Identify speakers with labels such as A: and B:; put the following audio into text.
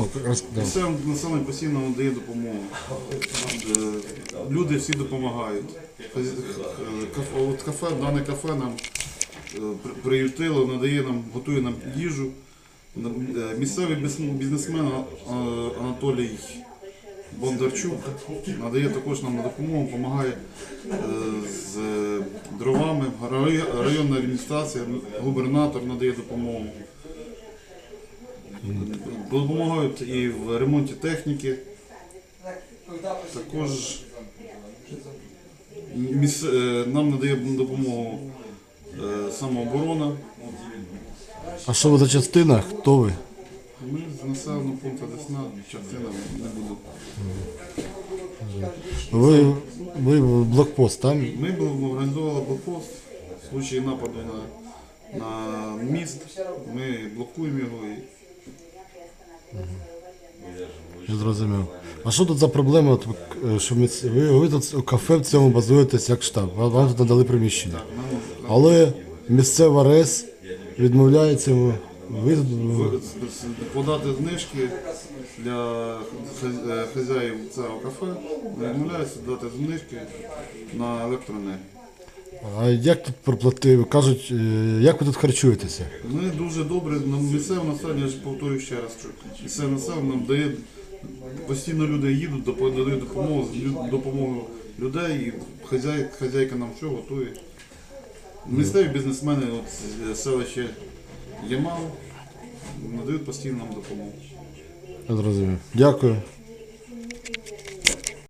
A: О, роз- да.
B: Місцеве населення постійно надає допомогу. Е, Люди всі допомагають. Е, От кафе, дане кафе нам е, приютило, надає нам, готує нам їжу. Місцевий бізнесмен Анатолій Бондарчук надає також нам допомогу, допомагає з дровами. Районна адміністрація, губернатор надає допомогу. Допомагають і в ремонті техніки. Також е, нам надає допомогу е, самооборона.
A: А що ви за частина? Хто ви?
B: Ми з населеного пункту Десна, частина не буду.
A: Ви, ви блокпост там?
B: Ми організували блокпост в случаї нападу на, на міст. Ми блокуємо його і
A: Я зрозумів. А що тут за проблема? Е, що ми, ви, ви тут кафе в цьому базуєтесь як штаб. Вам тут надали приміщення. Але місцева РЕС відмовляється. Ви,
B: подати знижки для е, хазяїв цього кафе. Відмовляються дати знижки на електроенергію.
A: А як тут проплатили? Кажуть, е, як ви тут харчуєтеся?
B: Ми дуже добре, нам місцеве населення, я ж повторюю ще раз, що місцеве населення нам дає, постійно люди їдуть, додають допомогу, допомогу людей, і хазяй, хазяйка нам все готує. Місцеві бізнесмени, от селище Ямал, надають постійно нам допомогу.
A: Я зрозумів. Дякую.